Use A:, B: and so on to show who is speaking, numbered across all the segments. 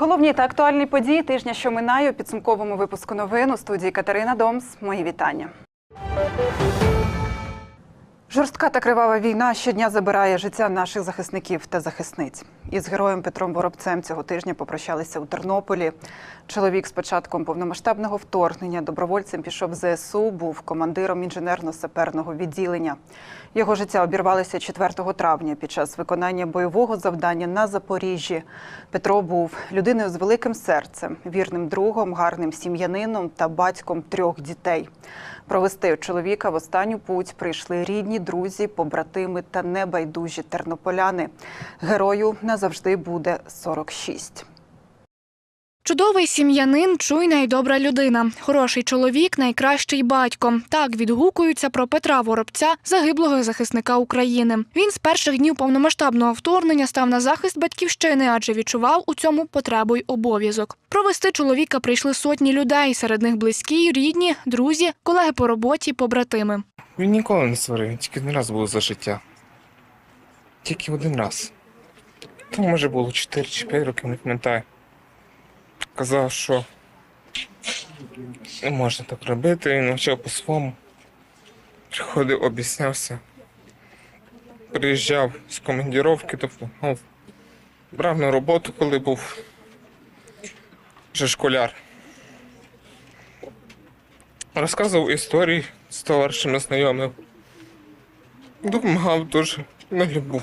A: Головні та актуальні події тижня, що минає у підсумковому випуску новин у студії Катерина Домс. Мої вітання. Жорстка та кривава війна щодня забирає життя наших захисників та захисниць. Із героєм Петром Боробцем цього тижня попрощалися у Тернополі. Чоловік з початком повномасштабного вторгнення добровольцем пішов в ЗСУ, був командиром інженерно-саперного відділення. Його життя обірвалося 4 травня під час виконання бойового завдання на Запоріжжі. Петро був людиною з великим серцем, вірним другом, гарним сім'янином та батьком трьох дітей. Провести чоловіка в останню путь прийшли рідні, друзі, побратими та небайдужі тернополяни. Герою назавжди буде 46.
B: Чудовий сім'янин, чуйна і добра людина. Хороший чоловік, найкращий батько. Так відгукуються про Петра Воробця, загиблого захисника України. Він з перших днів повномасштабного вторгнення став на захист батьківщини, адже відчував у цьому потребу й обов'язок. Провести чоловіка прийшли сотні людей. Серед них близькі, рідні, друзі, колеги по роботі, побратими.
C: Він ніколи не сварив, тільки один раз було за життя. Тільки один раз. То може було 4 чи 5 років, не пам'ятаю. Казав, що не можна так робити, він навчав по-своєму. Приходив, об'яснявся. Приїжджав з командіровки, допомагав. Брав на роботу, коли був вже школяр. Розказував історії з товаришами знайомив. Допомагав дуже на любу.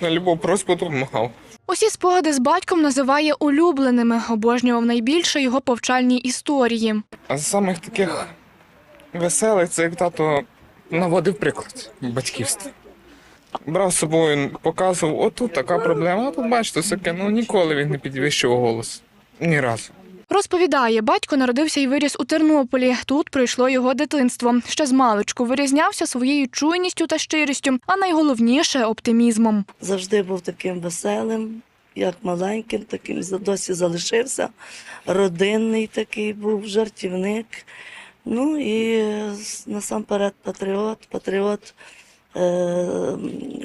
C: На любу просьбу допомагав.
B: Усі спогади з батьком називає улюбленими. Обожнював найбільше його повчальні історії.
C: А з самих таких веселих це як тато наводив приклад батьківства. Брав з собою, показував, отут така проблема, а тут ну ніколи він не підвищував голос. Ні разу.
B: Розповідає, батько народився і виріс у Тернополі. Тут пройшло його дитинство. Ще з маличку вирізнявся своєю чуйністю та щирістю, а найголовніше оптимізмом.
D: завжди був таким веселим, як маленьким, таким досі залишився. Родинний такий був, жартівник. Ну і насамперед патріот. Патріот е,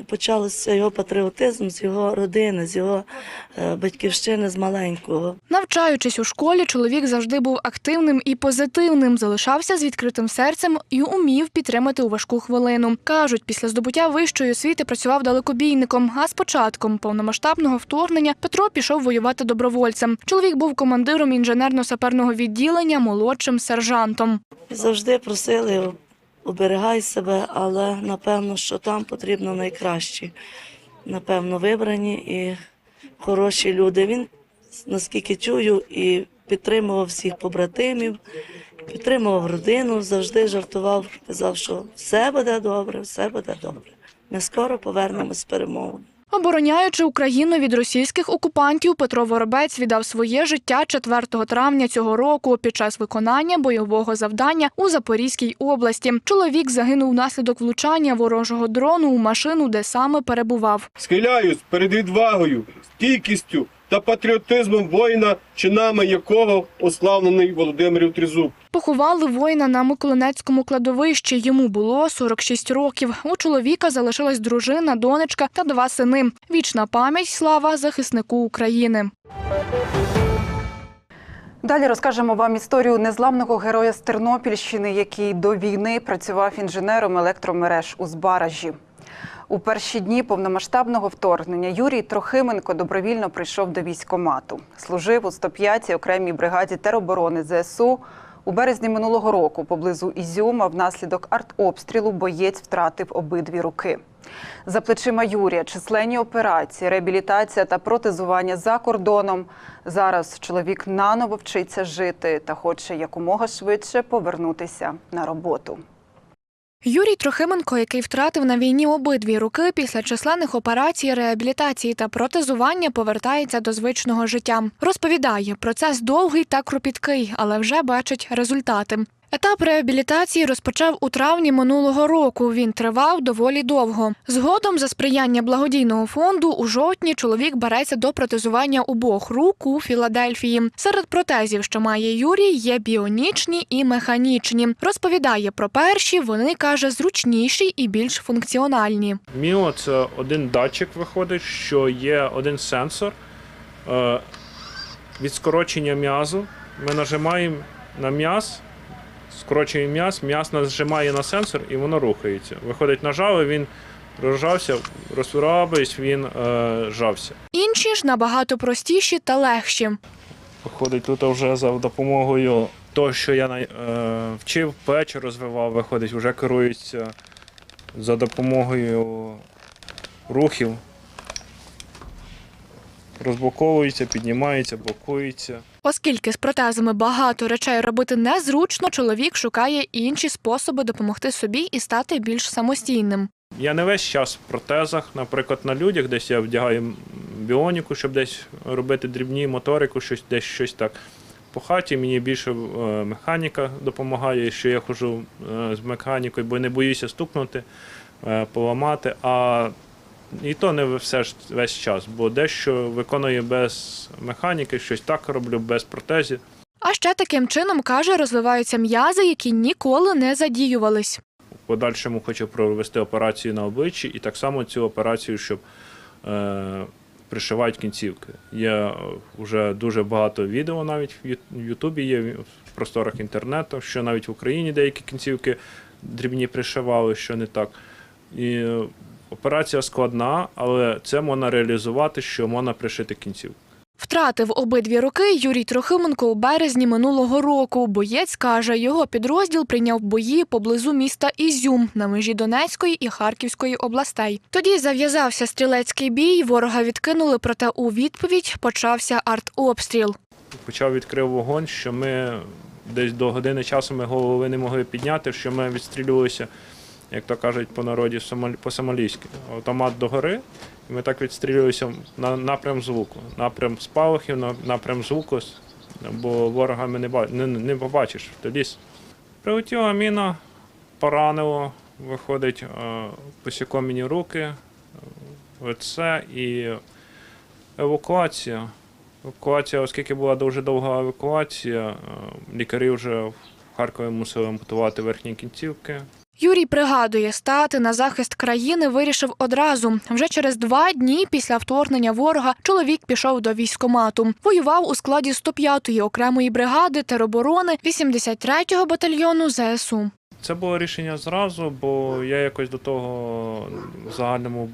D: почався його патріотизм з його родини, з його е, батьківщини, з маленького.
B: Навчаючись у школі, чоловік завжди був активним і позитивним, залишався з відкритим серцем і умів підтримати у важку хвилину. Кажуть, після здобуття вищої освіти працював далекобійником. А з початком повномасштабного вторгнення Петро пішов воювати добровольцем. Чоловік був командиром інженерно-саперного відділення, молодшим сержантом.
D: Завжди просили оберігай себе, але напевно, що там потрібно найкращі. Напевно, вибрані і хороші люди. Він, наскільки чую, і підтримував всіх побратимів, підтримував родину, завжди жартував, казав, що все буде добре, все буде добре. Ми скоро повернемось з перемогою.
B: Обороняючи Україну від російських окупантів, Петро Воробець віддав своє життя 4 травня цього року під час виконання бойового завдання у Запорізькій області. Чоловік загинув внаслідок влучання ворожого дрону у машину, де саме перебував.
E: Схиляюсь перед відвагою, стійкістю та патріотизмом воїна, чинами якого ославлений Володимирів Тризуб.
B: Поховали воїна на Миколинецькому кладовищі. Йому було 46 років. У чоловіка залишилась дружина, донечка та два сини. Вічна пам'ять, слава захиснику України.
A: Далі розкажемо вам історію незламного героя з Тернопільщини, який до війни працював інженером електромереж у Збаражі. У перші дні повномасштабного вторгнення Юрій Трохименко добровільно прийшов до військкомату. Служив у 105-й окремій бригаді тероборони ЗСУ. У березні минулого року поблизу Ізюма внаслідок артобстрілу боєць втратив обидві руки. За плечима Юрія численні операції, реабілітація та протезування за кордоном. Зараз чоловік наново вчиться жити та хоче якомога швидше повернутися на роботу.
B: Юрій Трохименко, який втратив на війні обидві руки після численних операцій, реабілітації та протезування, повертається до звичного життя. Розповідає, процес довгий та кропіткий, але вже бачить результати. Етап реабілітації розпочав у травні минулого року. Він тривав доволі довго. Згодом, за сприяння благодійного фонду, у жовтні чоловік береться до протезування обох рук у Філадельфії. Серед протезів, що має Юрій, є біонічні і механічні. Розповідає про перші. Вони каже зручніші і більш функціональні.
F: Міо це один датчик виходить, що є один сенсор е, від скорочення м'язу. Ми нажимаємо на м'яз, скорочуємо м'яз, м'яз нажимає на сенсор і воно рухається. Виходить, нажали, він розжався, розслабився, він е, жався.
B: Інші ж набагато простіші та легші.
F: Виходить, тут вже за допомогою того, що я е, вчив, плечі розвивав, виходить, вже керується за допомогою рухів. Розблоковується, піднімається, блокується.
B: Оскільки з протезами багато речей робити незручно, чоловік шукає інші способи допомогти собі і стати більш самостійним.
F: Я не весь час в протезах, наприклад, на людях, десь я вдягаю біоніку, щоб десь робити дрібні моторику, щось десь щось так. По хаті мені більше е, механіка допомагає, що я ходжу е, з механікою, бо не боюся стукнути, е, поламати. А і то не все ж весь час, бо дещо виконую без механіки, щось так роблю, без протезів.
B: А ще таким чином каже, розвиваються м'язи, які ніколи не задіювались.
F: В подальшому хочу провести операцію на обличчі і так само цю операцію, щоб е, пришивають кінцівки. Є вже дуже багато відео навіть в Ютубі є в просторах інтернету, що навіть в Україні деякі кінцівки дрібні пришивали, що не так. І операція складна, але це можна реалізувати, що можна пришити кінцівку.
B: Втратив обидві руки Юрій Трохименко у березні минулого року. Боєць каже, його підрозділ прийняв бої поблизу міста Ізюм на межі Донецької і Харківської областей. Тоді зав'язався стрілецький бій, ворога відкинули, проте у відповідь почався артобстріл.
F: почав відкрив вогонь, що ми десь до години часу ми голови не могли підняти, що ми відстрілювалися, як то кажуть по народі, по-сомалійськи. Автомат догори, і ми так відстрілювалися на напрям звуку. Напрям спалахів, на- напрям звуку, бо ворога ми не, не, не побачиш в ліс. Прилетіла міна, поранило, виходить, е, посікло мені руки, е, лице і евакуація. Евакуація, оскільки була дуже довга евакуація, е, лікарі вже в Харкові мусили ампутувати верхні кінцівки.
B: Юрій пригадує, стати на захист країни вирішив одразу. Вже через два дні після вторгнення ворога чоловік пішов до військомату. Воював у складі 105-ї окремої бригади тероборони 83-го батальйону ЗСУ.
F: Це було рішення зразу, бо я якось до того в загальному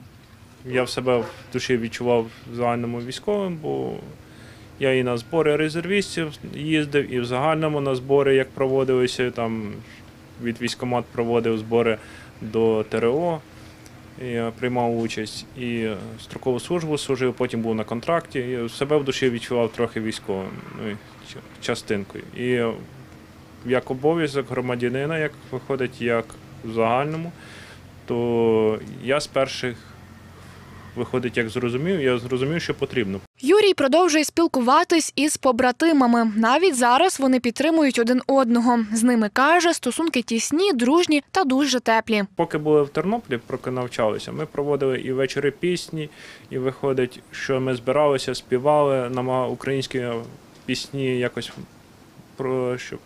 F: я в себе в душі відчував в загальному військовим, бо я і на збори резервістів їздив, і в загальному на збори, як проводилися, там від військомат проводив збори до ТРО. Я приймав участь і строкову службу служив, потім був на контракті. І себе в душі відчував трохи військовим ну, частинкою. І як обов'язок громадянина, як виходить, як в загальному, то я з перших виходить, як зрозумів, я зрозумів, що потрібно.
B: Юрій продовжує спілкуватись із побратимами. Навіть зараз вони підтримують один одного. З ними каже, стосунки тісні, дружні та дуже теплі.
F: Поки були в Тернополі, поки навчалися, ми проводили і вечори пісні, і виходить, що ми збиралися, співали на українські пісні якось про щоб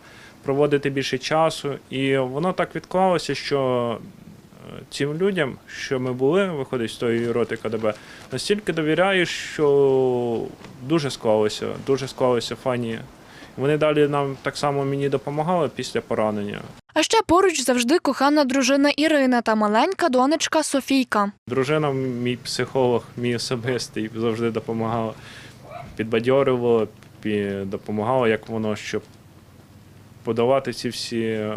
F: проводити більше часу. І воно так відклалося, що цим людям, що ми були, виходить з тої роти КДБ, настільки довіряю, що дуже склалося, дуже склалися фані. Вони далі нам так само мені допомагали після поранення.
B: А ще поруч завжди кохана дружина Ірина та маленька донечка Софійка.
F: Дружина, мій психолог, мій особистий, завжди допомагала, підбадьорювала, допомагала, як воно, щоб подолати ці всі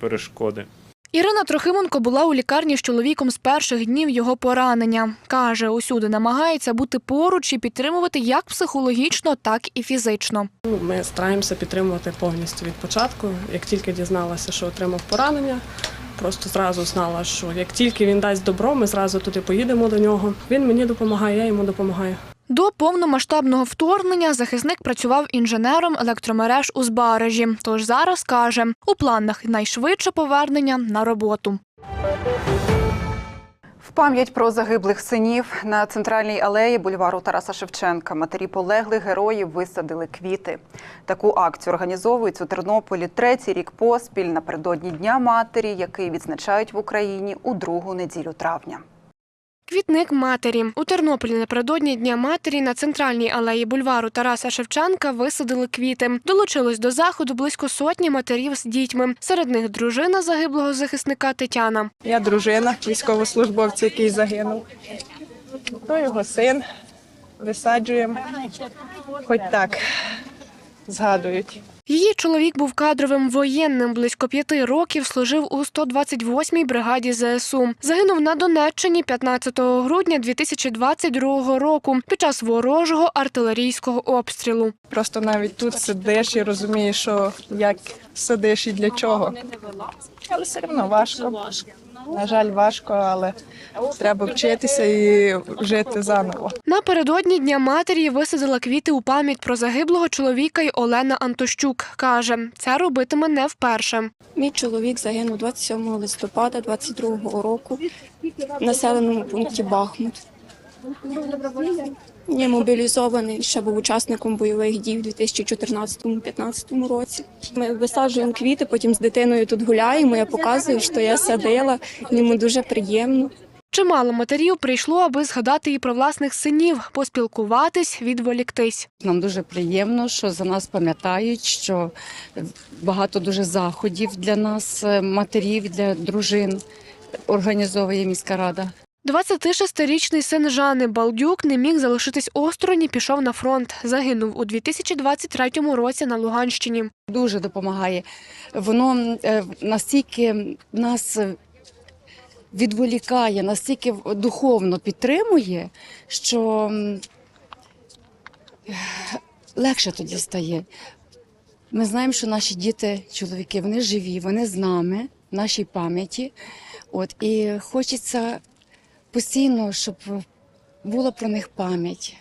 F: перешкоди.
B: Ірина Трохименко була у лікарні з чоловіком з перших днів його поранення. Каже, усюди намагається бути поруч і підтримувати як психологічно, так і фізично.
G: Ну, Ми стараємося підтримувати повністю від початку. Як тільки дізналася, що отримав поранення, просто зразу знала, що як тільки він дасть добро, ми зразу туди поїдемо до нього. Він мені допомагає, я йому допомагаю.
B: До повномасштабного вторгнення захисник працював інженером електромереж у Збаражі. Тож зараз каже, у планах найшвидше повернення на роботу.
A: В пам'ять про загиблих синів на центральній алеї бульвару Тараса Шевченка матері полеглих героїв висадили квіти. Таку акцію організовують у Тернополі третій рік поспіль напередодні Дня матері, який відзначають в Україні у другу неділю травня.
B: Квітник матері у Тернополі напередодні Дня матері на центральній алеї бульвару Тараса Шевченка висадили квіти. Долучилось до заходу близько сотні матерів з дітьми. Серед них дружина загиблого захисника Тетяна.
H: Я дружина військовослужбовця, який загинув. То його син. Висаджуємо. Хоч так згадують.
B: Її чоловік був кадровим воєнним. Близько п'яти років служив у 128-й бригаді ЗСУ. Загинув на Донеччині 15 грудня 2022 року під час ворожого артилерійського обстрілу.
H: Просто навіть тут сидиш і розумієш, що як сидиш і для чого. Але все одно важко. На жаль, важко, але треба вчитися і жити заново.
B: Напередодні Дня матері висадила квіти у пам'ять про загиблого чоловіка й Олена Антощук. Каже, це робитиме не вперше.
I: Мій чоловік загинув 27 листопада 22 року в населеному пункті Бахмут. Я мобілізований, ще був учасником бойових дій в 2014-2015 році. Ми висаджуємо квіти, потім з дитиною тут гуляємо. Я показую, що я садила. Йому дуже приємно.
B: Чимало матерів прийшло, аби згадати і про власних синів, поспілкуватись, відволіктись.
J: Нам дуже приємно, що за нас пам'ятають, що багато дуже заходів для нас, е, матерів, для дружин організовує міська рада.
B: 26-річний син Жани Балдюк не міг залишитись осторонь і пішов на фронт. Загинув у 2023 році на Луганщині.
J: Дуже допомагає. Воно е, настільки нас е, відволікає, настільки духовно підтримує, що легше тоді стає. Ми знаємо, що наші діти, чоловіки, вони живі, вони з нами, в нашій пам'яті. От, і хочеться постійно, щоб була про них пам'ять,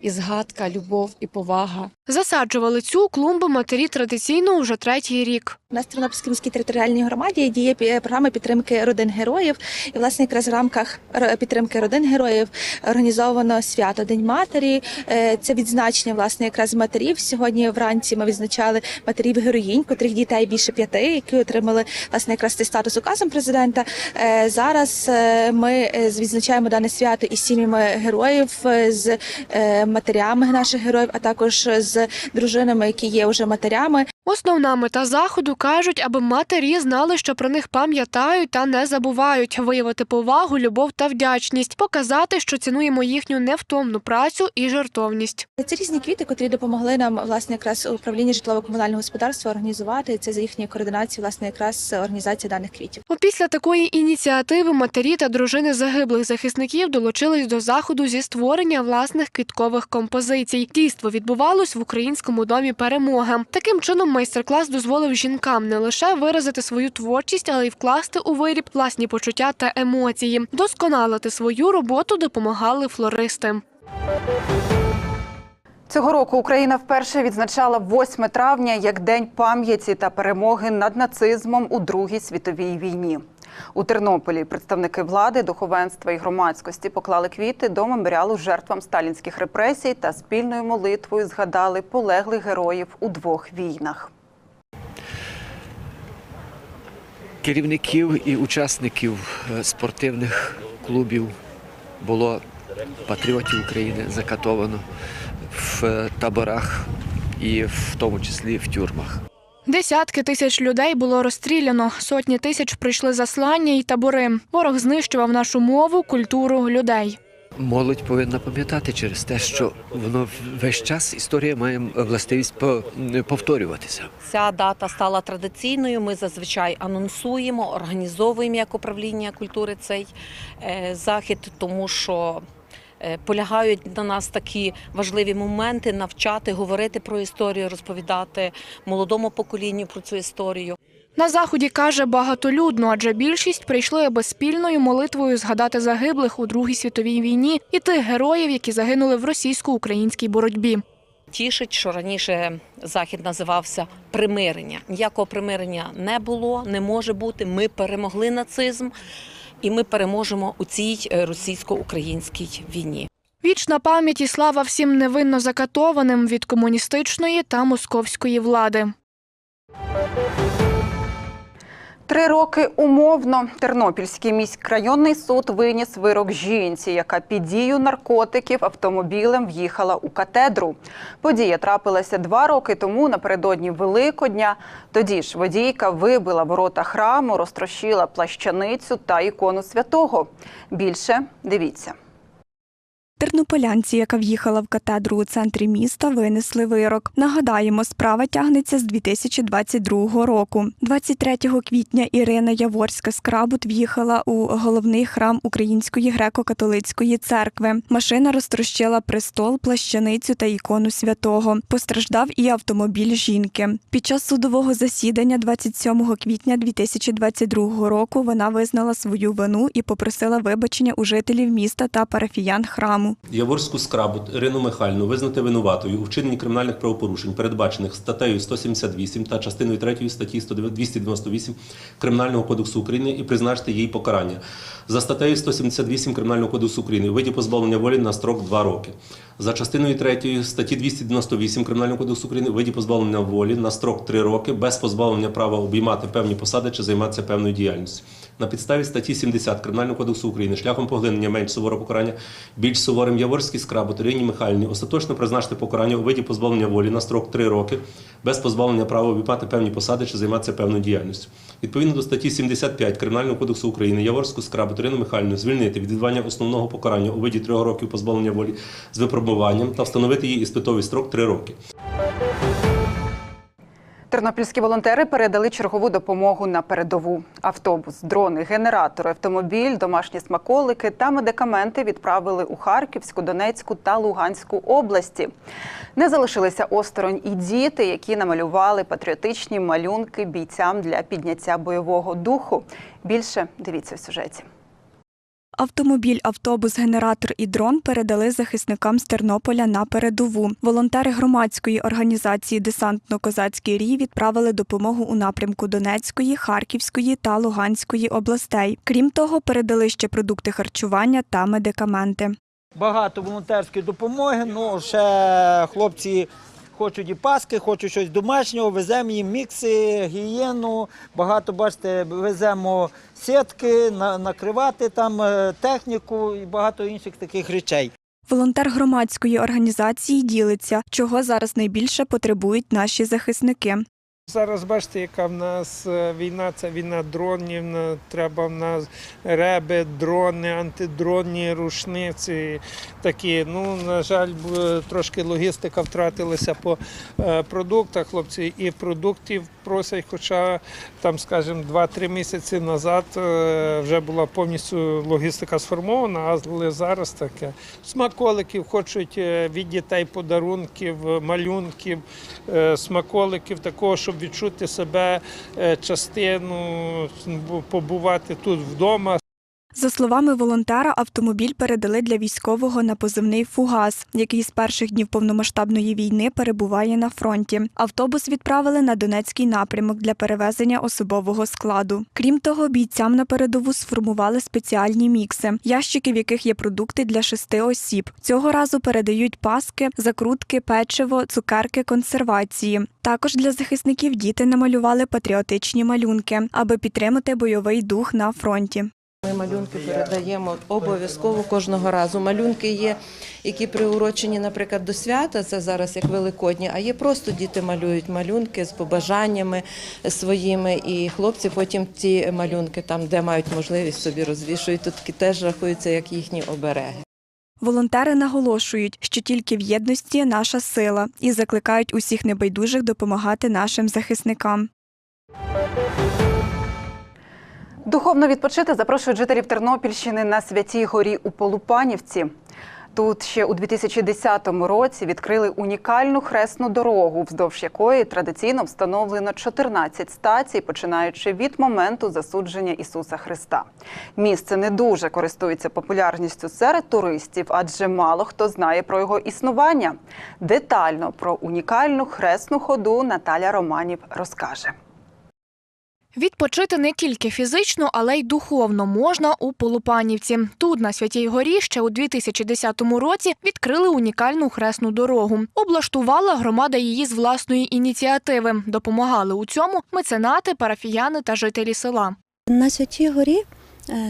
J: і згадка, любов і повага.
B: Засаджували цю клумбу матері традиційно уже третій рік.
K: У нас Тернопільській міській територіальній громаді діє пі- програма підтримки родин героїв. І власне якраз в рамках підтримки родин героїв організовано свято День матері. Е, Це відзначення власне якраз матерів. Сьогодні вранці ми відзначали матерів героїнь, котрих дітей більше п'яти, які отримали власне якраз цей статус указом президента. Е, Зараз е, ми е, відзначаємо дане свято із сім'ями героїв, е, з е, матерями наших героїв, а також з дружинами, які є вже матерями.
B: Основна мета заходу кажуть, аби матері знали, що про них пам'ятають та не забувають, виявити повагу, любов та вдячність, показати, що цінуємо їхню невтомну працю і жертовність.
K: Це різні квіти, котрі допомогли нам власне якраз управління житлово-комунального господарства організувати це за їхньої координації, власне, якраз організація даних квітів.
B: Опісля такої ініціативи матері та дружини загиблих захисників долучились до заходу зі створення власних квіткових композицій. Дійство відбувалось в українському домі перемоги. Таким чином, майстер-клас дозволив жінкам не лише виразити свою творчість, але й вкласти у виріб власні почуття та емоції. Досконалити свою роботу допомагали флористи.
A: Цього року Україна вперше відзначала 8 травня як День пам'яті та перемоги над нацизмом у Другій світовій війні. У Тернополі представники влади, духовенства і громадськості поклали квіти до меморіалу жертвам сталінських репресій та спільною молитвою згадали полеглих героїв у двох війнах.
L: керівників і учасників е, спортивних клубів було патріотів України закатовано в е, таборах і в тому числі в тюрмах.
B: Десятки тисяч людей було розстріляно, сотні тисяч прийшли заслання і табори. Ворог знищував нашу мову, культуру, людей.
L: Молодь повинна пам'ятати через те, що воно весь час історія має властивість по- повторюватися.
M: Ця дата стала традиційною. Ми зазвичай анонсуємо, організовуємо як управління культури цей е, захід, тому що полягають на нас такі важливі моменти навчати, говорити про історію, розповідати молодому поколінню про цю історію.
B: На заході каже багатолюдно, адже більшість прийшли аби спільною молитвою згадати загиблих у Другій світовій війні і тих героїв, які загинули в російсько-українській боротьбі.
M: Тішить, що раніше захід називався примирення. Ніякого примирення не було, не може бути. Ми перемогли нацизм, і ми переможемо у цій е, російсько-українській війні.
B: Вічна пам'ять і слава всім невинно закатованим від комуністичної та московської влади.
A: Три роки умовно Тернопільський міськрайонний суд виніс вирок жінці, яка під дією наркотиків автомобілем в'їхала у катедру. Подія трапилася два роки тому напередодні Великодня. Тоді ж водійка вибила ворота храму, розтрощила плащаницю та ікону святого. Більше дивіться.
N: Тернополянці, яка в'їхала в катедру у центрі міста, винесли вирок. Нагадаємо, справа тягнеться з 2022 року. 23 квітня Ірина Яворська з Крабут в'їхала у головний храм Української греко-католицької церкви. Машина розтрощила престол, плащаницю та ікону святого. Постраждав і автомобіль жінки. Під час судового засідання 27 квітня 2022 року вона визнала свою вину і попросила вибачення у жителів міста та парафіян храму.
O: Яворську скрабу Ірину Михайлівну визнати винуватою у вчиненні кримінальних правопорушень, передбачених статтею 178 та частиною 3 статті 298 Кримінального кодексу України і призначити їй покарання. За статтею 178 Кримінального кодексу України виді позбавлення волі на строк 2 роки. За частиною 3 статті 298 Кримінального кодексу України виді позбавлення волі на строк 3 роки без позбавлення права обіймати певні посади чи займатися певною діяльністю. На підставі статті 70 Кримінального кодексу України шляхом поглинення менш суворого покарання більш суворим Яворський скрабу Ірині Михайлівні остаточно призначити покарання у виді позбавлення волі на строк 3 роки без позбавлення права обіймати певні посади чи займатися певною діяльністю. Відповідно до статті 75 Кримінального кодексу України Яворську скрабу Ірину Михайлівну звільнити від відбування основного покарання у виді трьох років позбавлення волі з випробуванням та встановити її іспитовий строк три роки.
A: Тернопільські волонтери передали чергову допомогу на передову. Автобус, дрони, генератори, автомобіль, домашні смаколики та медикаменти відправили у Харківську, Донецьку та Луганську області. Не залишилися осторонь і діти, які намалювали патріотичні малюнки бійцям для підняття бойового духу. Більше дивіться в сюжеті.
N: Автомобіль, автобус, генератор і дрон передали захисникам з Тернополя на передову. Волонтери громадської організації Десантно-Козацький рій відправили допомогу у напрямку Донецької, Харківської та Луганської областей. Крім того, передали ще продукти харчування та медикаменти.
P: Багато волонтерської допомоги. Ну ще хлопці хочуть і паски, хочуть щось домашнього. Веземо їм мікси, гігієну. Багато бачите, веземо сітки, накривати там е, техніку і багато інших таких речей.
N: Волонтер громадської організації ділиться, чого зараз найбільше потребують наші захисники.
Q: Зараз бачите, яка в нас е, війна, це війна дронів. Треба в нас реби, дрони, антидронні рушниці. Такі. Ну, на жаль, трошки логістика втратилася по е, продуктах. Хлопці і продуктів просять, хоча там, скажімо, 2-3 місяці назад е, вже була повністю логістика сформована, але зараз таке. Смаколиків хочуть від дітей подарунків, малюнків, смаколиків, такого, щоб відчути себе е, частину, бу- побувати тут вдома.
N: За словами волонтера, автомобіль передали для військового на позивний Фугас, який з перших днів повномасштабної війни перебуває на фронті. Автобус відправили на Донецький напрямок для перевезення особового складу. Крім того, бійцям на передову сформували спеціальні мікси, ящики, в яких є продукти для шести осіб. Цього разу передають паски, закрутки, печиво, цукерки, консервації. Також для захисників діти намалювали патріотичні малюнки, аби підтримати бойовий дух на фронті.
R: Ми малюнки передаємо обов'язково кожного разу. Малюнки є, які приурочені, наприклад, до свята, це зараз як Великодні, а є просто діти малюють малюнки з побажаннями своїми, і хлопці потім ці малюнки, там, де мають можливість собі розвішують, тут теж рахуються як їхні обереги.
N: Волонтери наголошують, що тільки в єдності наша сила і закликають усіх небайдужих допомагати нашим захисникам.
A: Духовно відпочити запрошують жителів Тернопільщини на Святій Горі у Полупанівці. Тут ще у 2010 році відкрили унікальну хресну дорогу, вздовж якої традиційно встановлено 14 стацій, починаючи від моменту засудження Ісуса Христа. Місце не дуже користується популярністю серед туристів, адже мало хто знає про його існування. Детально про унікальну хресну ходу Наталя Романів розкаже.
B: Відпочити не тільки фізично, але й духовно можна у Полупанівці. Тут, на Святій Горі, ще у 2010 році відкрили унікальну хресну дорогу. Облаштувала громада її з власної ініціативи. Допомагали у цьому меценати, парафіяни та жителі села.
S: На Святій Горі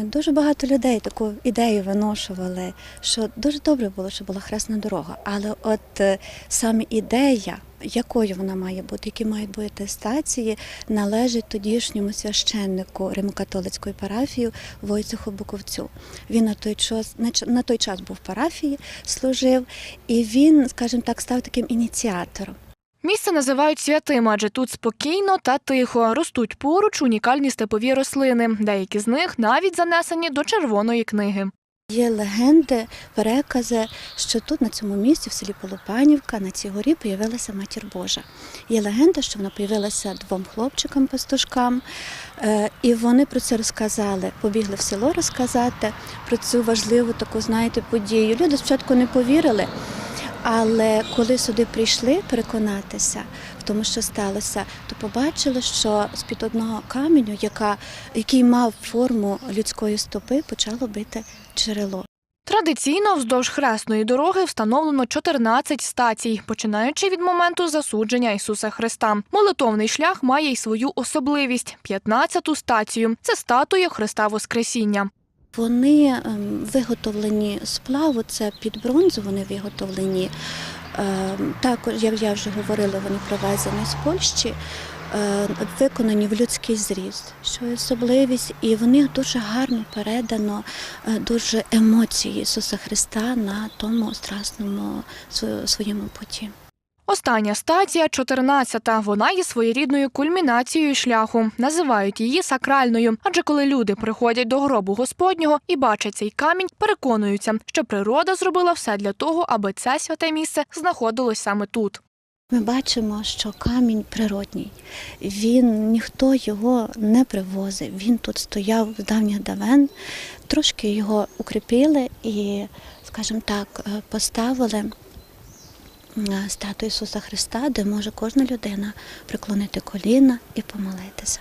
S: дуже багато людей таку ідею виношували, що дуже добре було, що була хресна дорога. Але от е, саме ідея, якою вона має бути, які мають бути стації, належить тодішньому священнику Римокатолицької парафії Войцеху Буковцю. Він на той час на той час був в парафії, служив, і він, скажімо так, став таким ініціатором.
B: Місце називають святим, адже тут спокійно та тихо. Ростуть поруч унікальні степові рослини. Деякі з них навіть занесені до червоної книги.
S: Є легенди, перекази, що тут, на цьому місці, в селі Полупанівка, на цій горі появилася матір Божа. Є легенда, що вона появилася двом хлопчикам-пастушкам, е, і вони про це розказали. Побігли в село розказати про цю важливу таку, знаєте, подію. Люди спочатку не повірили. Але коли сюди прийшли переконатися в тому, що сталося, то побачили, що з-під одного каменю, яка, який мав форму людської стопи, почало бити джерело.
B: Традиційно вздовж хресної дороги встановлено 14 стацій, починаючи від моменту засудження Ісуса Христа. Молитовний шлях має й свою особливість 15-ту стацію. Це статуя Христа Воскресіння.
S: Вони ем, виготовлені з плаву, це під бронзу, вони виготовлені. Ем, Також, як я вже говорила, вони привезені з Польщі, е, виконані в людський зріст, що особливість, і в них дуже гарно передано е, дуже емоції Ісуса Христа на тому страсному своєму путі.
B: Остання стація 14-та. Вона є своєрідною кульмінацією шляху. Називають її сакральною. Адже коли люди приходять до гробу Господнього і бачать цей камінь, переконуються, що природа зробила все для того, аби це святе місце знаходилось саме тут.
S: Ми бачимо, що камінь природній. Він ніхто його не привозив. Він тут стояв з давніх давен. Трошки його укріпили і, скажімо так, е, поставили статую Ісуса Христа, де може кожна людина приклонити коліна і помолитися.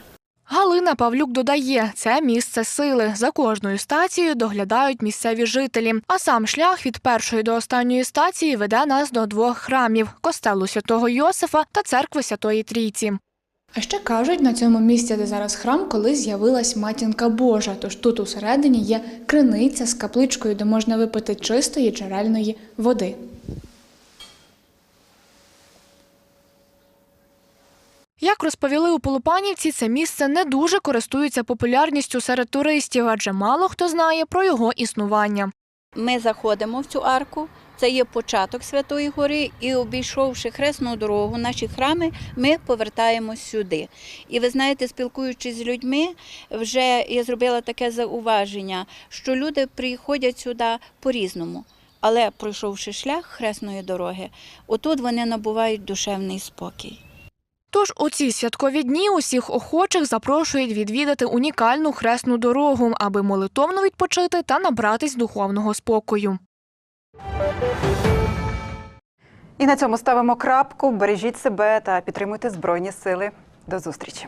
B: Галина Павлюк додає, це місце сили. За кожною стацією доглядають місцеві жителі. А сам шлях від першої до останньої стації веде нас до двох храмів костелу святого Йосифа та церкви Святої Трійці.
T: А ще кажуть, на цьому місці, де зараз храм, колись з'явилась матінка Божа. Тож тут усередині є криниця з капличкою, де можна випити чистої джерельної води.
B: Як розповіли у Полупанівці, це місце не дуже користується популярністю серед туристів, адже мало хто знає про його існування.
U: Ми заходимо в цю арку. Це є початок Святої Гори, і обійшовши хресну дорогу, наші храми, ми повертаємось сюди. І ви знаєте, спілкуючись з людьми, вже я зробила таке зауваження, що люди приходять сюди по-різному. Але пройшовши шлях хресної дороги, отут вони набувають душевний спокій.
B: Тож у ці святкові дні усіх охочих запрошують відвідати унікальну хресну дорогу, аби молитовно відпочити та набратись духовного спокою.
A: І на цьому ставимо крапку. Бережіть себе та підтримуйте Збройні Сили. До зустрічі.